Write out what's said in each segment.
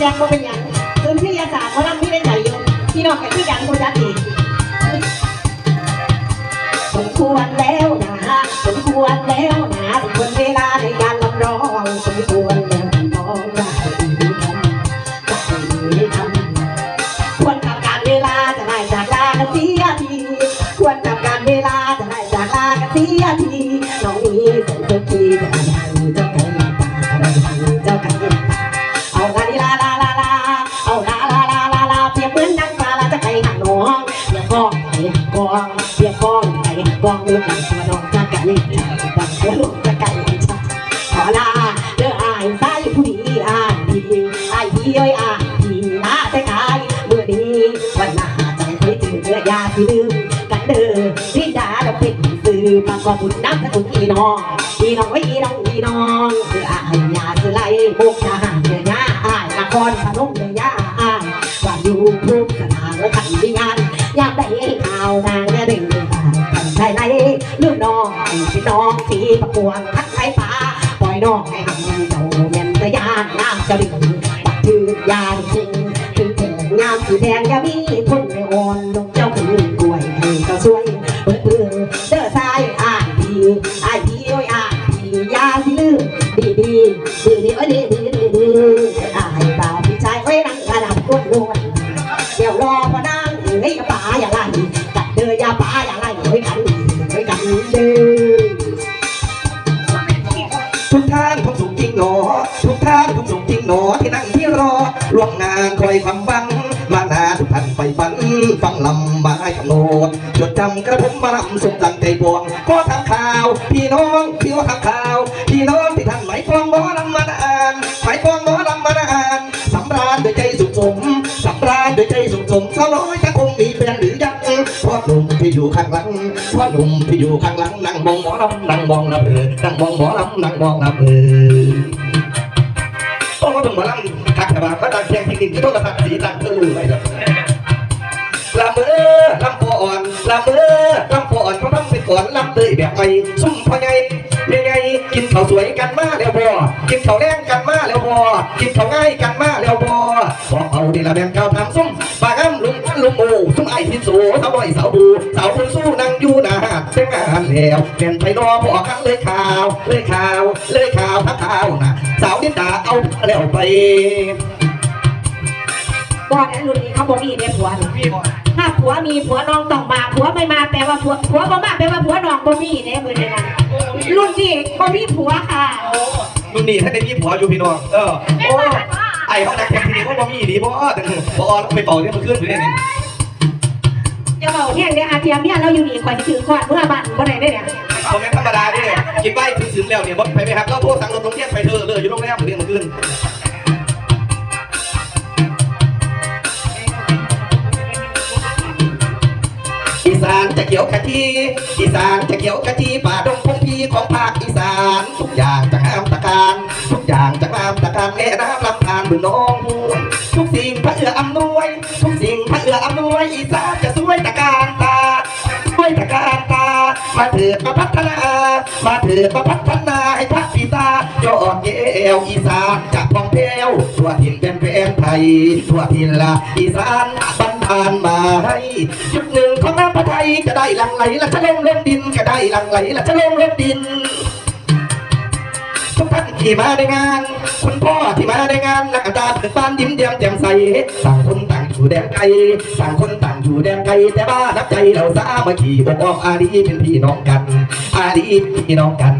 แสดงว่าเป็นอย่างคืนที่ยาศาสตร์เขาลังที่ได้ใจอยู่พี่น้องกันที่ยังคนจักอีกสมควรแล้วนะสมควรแล้วนะสมควรเวลาในการลำร้องสมควรแล้วที่น้องได้ดีทำได้ทำควรกับการเวลาจะได้จากลากันเสียทีควรกับการเวลาจะได้จากลากันเสียทีน้องนี้เป็นตั องเปรียกองไก่หักองเลือกไก่ตัวน้องจะไก่จะไก่ลูกจะไก่ชัดขอลาเด้ออายสายผู้ดีอายดีอายดีเอ้ยอายดีลาแต่กายเมื่อนี้วันหน้าใจไปถึงเนื้อยาที่ลืมกันเด้อริดาเราเป็นสื่อประกอบุญน้ำสกุลอีน้องอีน้องไว้อีน้องอีน้องคืออายยาคือไรบุกจะหาเนื้อยาอายนครพนมเนื้อยาอายว่าอยู่ภูมิสนามและขันดีงานอยากได้ข่าวนาง ช่ไรลูกน้องพี่น้องสีประกวงทักไรฟ้าปล่อยน้องให้ทำเจ้าเมียนตะยานน้ำจะดิ่งบักถือยาจริงถึงแถงงามสีแดงยามีทนไม่อ่อนลงเจ้าคือกล้วยให้เจ้าช่วยเปิดเปื้อเด้อ นอที่นั่งที่รอล่วงงานคอยความฟัง มานาทุกท่านไปฝัน ฟังลำบายคำโนดจดจำกระผมมาลำสมดังใจบวงก็ทำข่าว พี่น้องพี่ว่าทำข่าว พี่น้องที่ท่านหมายปองหมอลำมานานหมายปองหมอลำมานานสำราญด้วยใจสุขสมสำราญด้วยใจสุขสมสร้อยจะคงมีแฟนหรือยังพ่อหนุ่มที่อยู่ข้างหลังพ่อหนุ่มที่อยู่ข้างหลังนั่งมองหมอลำนั่งมองลำเออนั่งมองหมอลำนั่งมองลำเออ โอ้ก็ถึงหมอลำทักแต่ว่าก็ดังแข่งที่ดินที่ต้องกระสับสีดังเธอรู้ไหมครับลำเออลำพออ่อนลำเออลำพออ่อนเขาทำไปก่อนลำเตยแบบไม่ซุ่มพอไงเมียไงกินข้าสวยกันมาแล้วพอกินข้าแรงกันมาแล้วพอกินข้าง่ายกันมาแล้วพอบอกเอาดีละแบงเก้าทำซุ่มปากอ้ำลุงพันลุงโมซุ่มไอ้ทินโสสาวบ่อยสาวบูสาวคนสู้นั่งอยู่หนาเส้นงานแล้วแก่นไปรอพอครั้งเลยข่าวเลยข่าวเลยข่าว ทักข่าวนะสาวดินดาเอาแล้วไปบอดไอ้รุ่นนี้เขาบอกมีเนี่ยผัวนี่ถ้าผัวมีผัวน้องต้องมาผัวไม่มาแปลว่าผัวผัวบ่มาแปลว่าผัวน้องบ่มีเนี่ยมือเนี่ยนะรุ่นนี้บ่มีผัวค่ะมึงนี่ถ้าได้มีผัวอยู่พี่น้องเออโอ้ไอ้ห้องนักแข่งทีนี้ก็บ่มีดีบ่แต่บ่ต้องไปเป่าเนี่ยมันขึ้นอยู่เนี่ยนี่จะเบาแห้งเด้ออาเทียมเนี่ยเราอยู่นี่คอยสิถือขวดเมื่อบันบ่ได้เด้อเนี่ย บ่แม่นธรรมดาด้กินใบถึงถึงแล้วเนี่ยบ่ไปไหมครับเราโทรสั่งรถโรงเรียนไปเถอะเลยอยู่โรงแรมเรียนมันขึ้นอีสานจะเขียวกะทิอีสานจะเขียวกะทิป่าดงพงพีของภาคอีสาน ทุกอย่างจะงามตะการทุกอย่างจะงามตะการแม่น้ำลำธารบือน้องห้วยทุกสิ่งพระเอื้ออำนวย ทุกสิ่งพระเอื้ออำนวยอีสาน มาเถิดมาพัฒนา มาเถิดมาพัฒนาให้พระปีตายอดเยวอีสานจะพองเพวทั่วถิ่นเป็นแผ่นไทยทั่วถิ่นละอีสานบันทานมาให้จุดหนึ่งของน้ำพระไทยจะได้หลังไหลละจะลงลงดินก็ได้หลังไหลละจะลงลงดินทุกท่านที่มาในงาน คุณพ่อที่มาในงานหน้าตาเปิดบานยิ้มแย้มแจ่มใสต่างคนต่าง อยู่แดนไกลต่างคนต่างอยู่แดนไกลแต่บ้านับใจเราสามัคคีบอกออกอาดีเป็นพี่น้องกันอาดีเป็นพี่น้องกัน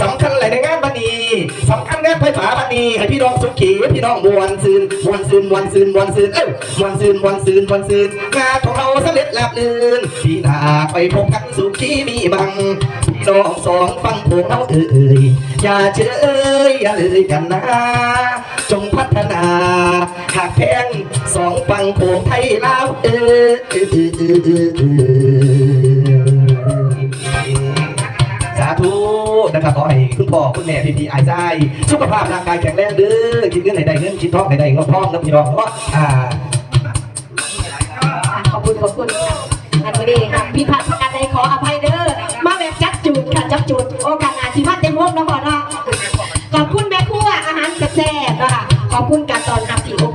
สำคัญอะไรในงานวันนีสำคัญงานไฟฟ้าวันนีให้พี่น้องสุขีพี่น้องมวนซืนมวนซืนมวนซืนมวนซืนเอ้ามวนซืนมวนซืนมวนซืนงานของเราสำเร็จแล้วลื่นพี่นาไปพบกันสุขีมีบังพี่น้องสองฟังผงเราเอ่ย อย่าเชยอย่าเลยกันนะ จงพัฒนา หากแพงสองฟังโผงไทยลาวเออเออเออเออเออสาธุนะครับขอให้คุณพ่อคุณแม่พี่พี่อายใจสุขภาพร่างกายแข็งแรงเด้อคิดเงินให้ได้เงินคิดท้องให้ได้เงินทองนะพี่น้องเนาะอ่าขอบคุณขอบคุณอันนี้ค่ะ แซ่บนะะขอบคุณการตอนรับที่อบ